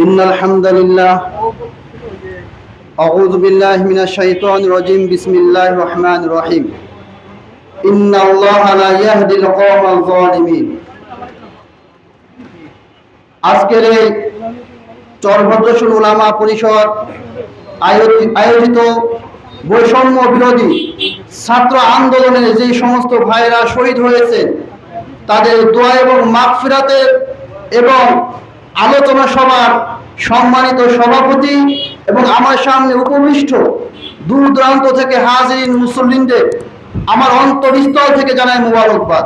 إن الحمد لله أعوذ بالله من الشيطان الرجيم بسم الله الرحمن الرحيم إن الله لا يهدي القوم الظالمين আজকের এই চরভদ্রসুর উলামা পরিষদ আয়োজি- আয়োজিত বৈষম্য বিরোধী ছাত্র আন্দোলনে যে সমস্ত ভাইরা শহীদ হয়েছে তাদের দোয়া এবং মাগফিরাতের এবং আলোচনা সভার সম্মানিত সভাপতি এবং আমার সামনে উপবিষ্ট দূর দূরান্ত থেকে হাজিরিন মুসল্লিনদের আমার অন্তরস্থল থেকে জানাই মুবারকবাদ।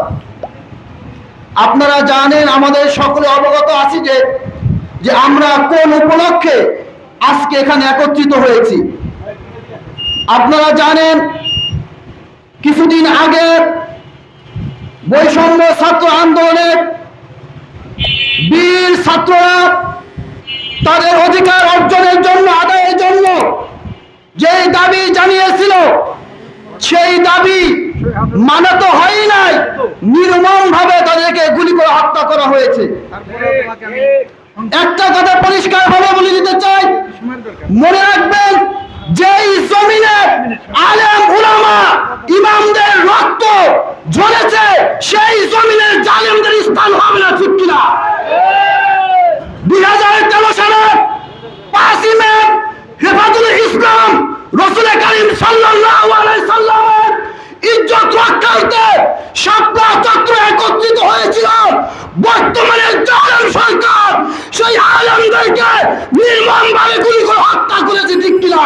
আপনারা জানেন, আমাদের সকলে অবগত আছি যে যে আমরা কোন উপলক্ষে আজকে এখানে একত্রিত হয়েছি। আপনারা জানেন, কিছুদিন আগে বৈষম্য ছাত্র আন্দোলনের বীর ছাত্ররা তাদের অধিকার অর্জনের জন্য, আদায়ের জন্য যে দাবি জানিয়েছিল, সেই দাবি মানত হয় নাই। নির্মম ভাবে তাদেরকে গুলি করে হত্যা করা হয়েছে। একটা কথা পরিষ্কার ভাবে বলে দিতে চাই। মনে রাখবেন, যেই জমিনে আলেম উলামা ইমামদের রক্ত ঝরেছে, সেই জমিনের জালেমদের স্থান হবে না, ঠিক দুই হাজার তেরো সালে পাঁচই মে হেফাজুল ইসলাম রসুল করিম সাল্লাল্লাহু আলাইহি সাল্লামের ইজ্জত রক্ষার্থে একত্রিত হয়েছিল। বর্তমানে জালেম সরকার সেই আলমদেরকে নির্মম ভাবে গুলি করে হত্যা করেছে ঠিক কিনা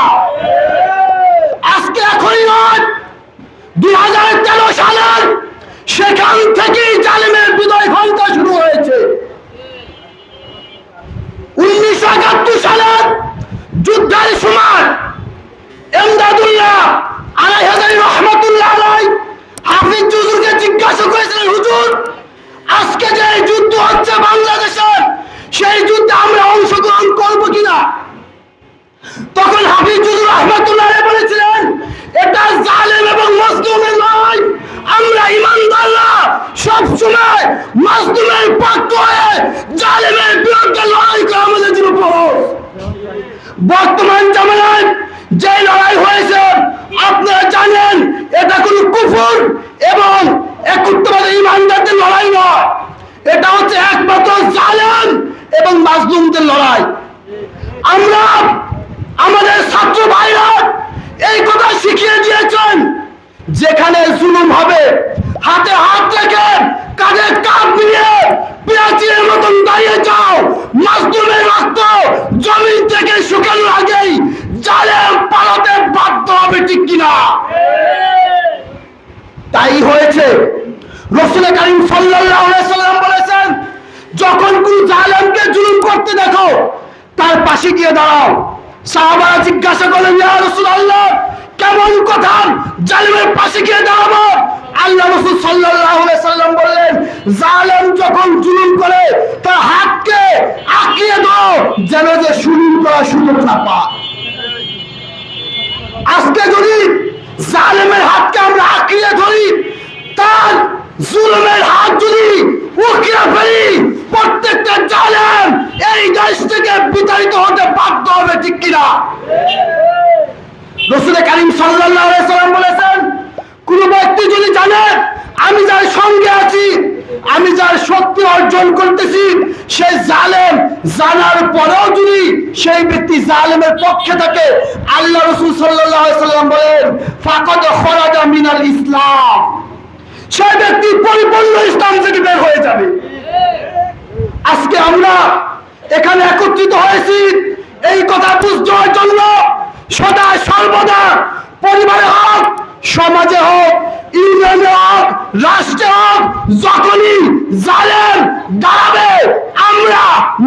আজকে এখনই নয় দুই হাজার তেরো সালের সেখান থেকেই জালেমের বিদায় ঘণ্টা শুরু হয়েছে উনিশশো একাত্তর সালের যুদ্ধের সময় এমদাদুল্লাহ হাজারি রহমতুল্লাহ আলাই জিজ্ঞাসা করেছিলেন, হুজুর, আজকে যে যুদ্ধ হচ্ছে বাংলাদেশের, সেই যুদ্ধে আমরা অংশগ্রহণ করব কিনা তখন হাফিজ হুজুর রহমতুল্লাহ বলেছিলেন, এটা জালেম এবং মজলুমের নয় আমরা ইমানদাররা সব সময় মজলুমের পক্ষ হয়ে জালেমের বিরুদ্ধে লড়াই করা আমাদের জন্য। বর্তমান জামানায় যে লড়াই হয়েছে, আপনারা জানেন, এটা কোন কুফুর এবং একত্রবাদী ইমানদারদের লড়াই নয়। এটা হচ্ছে একমাত্র জালেম এবং মাজলুমদের লড়াই। আমরা, আমাদের ছাত্র ভাইরা এই কথা শিখিয়ে দিয়েছেন, যেখানে জুলুম হবে, হাতে হাত রেখে কাঁধে কাঁধ নিয়ে পেঁয়াজের মতন দাঁড়িয়ে যাও মাসদুমের রক্ত জমিন থেকে শুকানোর আগেই জালেম পালাতে বাধ্য হবে ঠিক কিনা তাই হয়েছে। রসুল করিম সাল্লাম বলেছেন, যখন কোন জালেমকে জুলুম করতে দেখো, তার পাশে গিয়ে দাঁড়াও। জিজ্ঞাসা করলেন, ইয়া রাসূলুল্লাহ, কেমন কথা? জালেমের পাশে গিয়ে দাঁড়াবো? আল্লাহ রাসূল সাল্লাম বললেন, জালেম যখন জুলুম করে, তার হাতকে আঁকিয়ে দাও, যেন যে শুরু করা সুযোগ না পায়। আজকে যদি জালেমের হাতকে আমরা আঁকড়িয়ে ধরি, তার জুলুমের হাত যদি উকিয়ে ফেলি, প্রত্যেকটা জালেম এই দেশ থেকে বিতাড়িত হতে বাধ্য হবে, ঠিক কিনা? রসুলের কারিম সাল্লাম বলেছেন, কোন ব্যক্তি যদি জানে, আমি যার সঙ্গে আছি আমি যার শক্তি অর্জন করতেছি সেই জালেম। জানার পরেও যদি সেই ব্যক্তি জালেমের পক্ষে থাকে, আল্লাহ রসুল সাল্লাম বলেন, ফাকাদ খরাজা মিনাল ইসলাম। সেই ব্যক্তি পরিপূর্ণ ইসলাম থেকে বের হয়ে যাবে। আজকে আমরা এখানে একত্রিত হয়েছি, এই কথা বুঝতে জন্য সদা সর্বদা পরিবারে হোক সমাজে হোক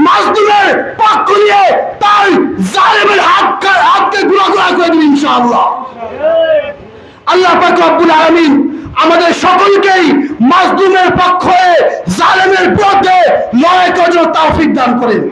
মাজদুমের পক্ষ তার জালেমের আমাদের সকলকেই মাজলুমের পক্ষ জালেমের বিরুদ্ধে লড়াই করার তৌফিক দান করেন।